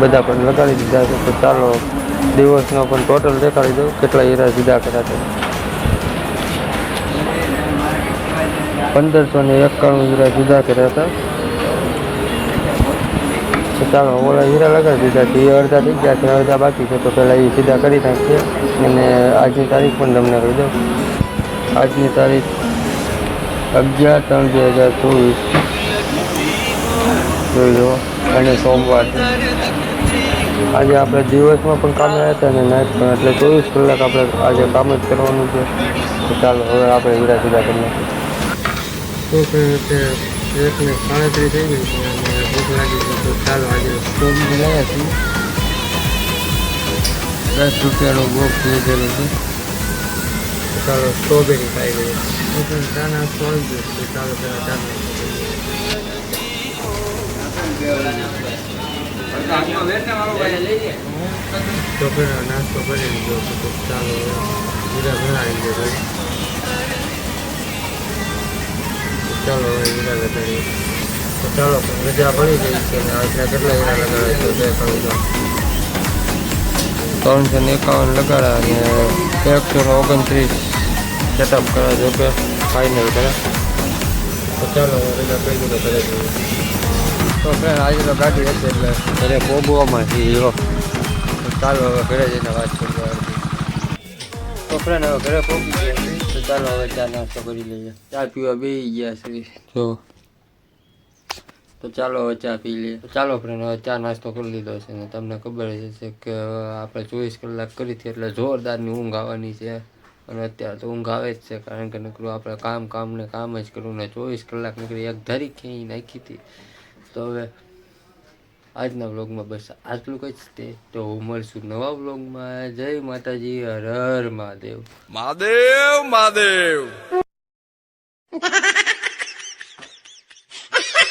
બધા પણ લગાડી દીધા છે. તો ચાલો, દિવસનો પણ ટોટલ દેખાડી દઉં. કેટલા હીરા જુદા કર્યા છે. પંદરસો ને એકાણું હીરા જુદા કર્યા હતા. ચાલો, ઓલા હીરા લગાડી દીધા છે. એ અડધા થઈ ગયા છે, અડધા બાકી છે. તો પહેલાં એ સીધા કરી નાખીએ અને આજની તારીખ પણ તમને કહી દઉં. આજની તારીખ અગિયાર ત્રણ બે હજાર ચોવીસ. જોઈ લો, અને સોમવાર. આજે આપણે દિવસમાં પણ કામે આવ્યા હતા અને નાઇટ પણ એટલે ચોવીસ કલાક આપણે આજે કામ જ કરવાનું છે. તો ચાલો, હવે આપણે હીરા સીધા કરી નાખીએ કે એકને સાડત્રીસ થઈ ગઈ છે અને ભૂખ લાગી છે, તો ચાલો આજે સ્ટોવની લાવ્યા છીએ. દસ રૂપિયાનું બોક્સ લીધેલું છે. ચાલો સ્ટ્રોબેરી ખાઈ ગઈ તો ચા નાસ્તો ગયો ચાલો પહેલાં ચા કરીએ નાસ્તો કરી લીધો તો ચાલો જીરા ઘણા આવી દે ભાઈ ચાલો હવે લગાડીએ તો ચાલો રજા પડી ગઈ છે અને આજના કેટલા બીજા લગાડે તો દેખાડું તો ત્રણસો ને એકાવન લગાડા અને એકસો ને ઓગણત્રીસ સેટઅપ કરા જો કે ફાઇનલ કરા તો ચાલો રજા કહી દીધો કરે તો ફ્રેન્ડ આજે તો ગાડી હતી એટલે ઘરે પોગવામાં છીએ ચાલો હવે ઘરે જઈને વાત કરીએ આગળ. તો ફ્રેન્ડ હવે ઘરે પોગી ગયા તો ચાલો હવે ચા નાસ્તો કરી લઈએ. ચા પીવા બેસી ગયા છે જો. તો ચાલો હવે ચા પી લઈએ. તો ચાલો ફ્રેન્ડ હવે ચા નાસ્તો કરી લીધો છે ને તમને ખબર જ હશે કે આપણે ચોવીસ કલાક કરી હતી એટલે જોરદારની ઊંઘ આવવાની છે. અને અત્યારે તો ઊંઘ આવે જ છે કારણ કે નકરું આપણે કામ કામ ને કામ જ કરવું ને ચોવીસ કલાક નીકળી એક ધારી ક્યાંય નાખી હતી. તો હવે આજના વ્લોગમાં બસ આટલું જ તે. તો મળશું નવા વ્લોગમાં. જય માતાજી, હર હર મહાદેવ. મહાદેવ મહાદેવ.